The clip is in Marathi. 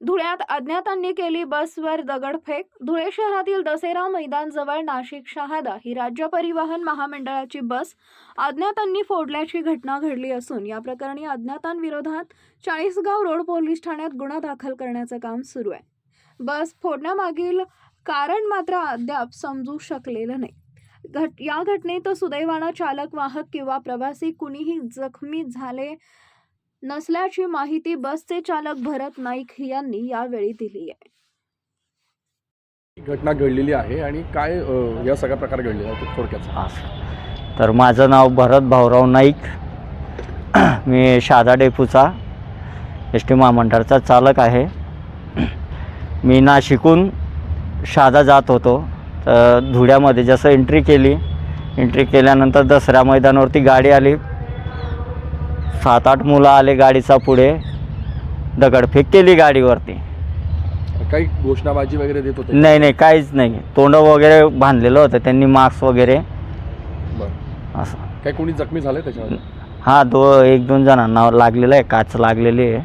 धुळ्यात अज्ञातांनी केली बसवर दगडफेक. धुळे शहरातील दसेरा मैदानजवळ नाशिक शहादा ही राज्य परिवहन महामंडळाची बस अज्ञातांनी फोडल्याची घटना घडली असून या प्रकरणी अज्ञातांविरोधात चाळीसगाव रोड पोलीस ठाण्यात गुन्हा दाखल करण्याचं काम सुरू आहे. बस फोडण्यामागील कारण मात्र अद्याप समजू शकलेलं नाही. घट या घटनेत सुदैवानं चालक वाहक किंवा प्रवासी कुणीही जखमी झाले नसल्याची माहिती बसचे चालक भरत नाईक यांनी यावेळी दिली आहे. घटना घडलेली आहे आणि काय अ, या सगळ्या प्रकार घडलेला आहे ते थोडक्यात. असं. तर माझं नाव भरत भाऊराव नाईक. मी शादा डेपूचा एस टी महामंडळाचा चालक आहे. मी नाशिकून शादा जात होतो. तर धुळ्यामध्ये जसं एंट्री केली एंट्री केल्यानंतर दसऱ्या मैदानावरती गाडी आली. सात आठ मुलं आले गाडीचा पुढे. दगडफेक केली गाडीवरती. काही घोषणाबाजी वगैरे देत होते? नाही नाही काहीच नाही. तोंड वगैरे बांधलेलं होतं त्यांनी मास्क वगैरे. असं. काही कोणी जखमी झाले त्याच्यामध्ये? हां दो एक दोन जणांना लागलेलं आहे काच लागलेली आहे.